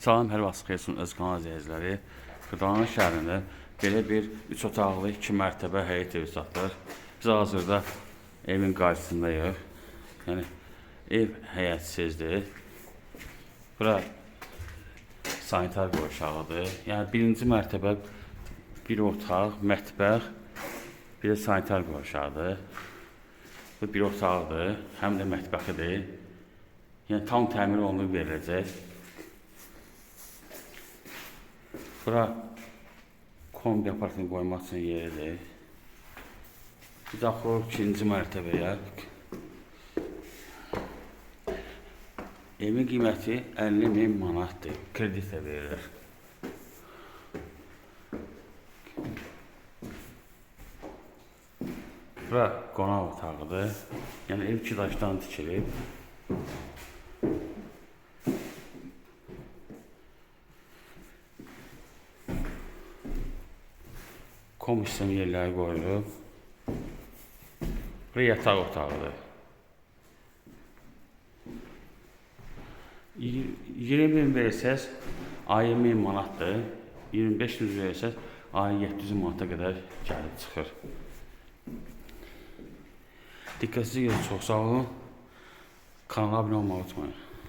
Salam, hər vaxt xeyirsin öz kanal izləyiciləri. Xırdalan şəhərində belə bir 3 otaqlı 2 mərtəbə həyət evi satılır. Biz hazırda evin qarşısındayıq. Yəni ev həyətsizdir. Bura sanitar qovşağıdır. Yəni birinci mərtəbə bir otaq, mətbəx, bir də sanitar qovşağıdır. Bu bir otaqdır, həm də mətbəxidir. Yəni tam təmir olunub veriləcək. Bura kombi aparatını qoymaq üçün yeridir. Biz axırıq ikinci mərtəbəyə. Evin qiyməti 50 min manatdır. Kredit də verilir. Bura qonaq otağıdır. Yəni ev iki daşdan tikilib. Komisyon yerləri qoyulub. Bura yataq otağıdır. Y- 20 min versəz ayı 1000 manatdır. 25 yüz versəz ayı 700 manata qədər gəlib çıxır. Diqqətinizə görə çox sağ olun. Kanala abunə olmağı unutmayın.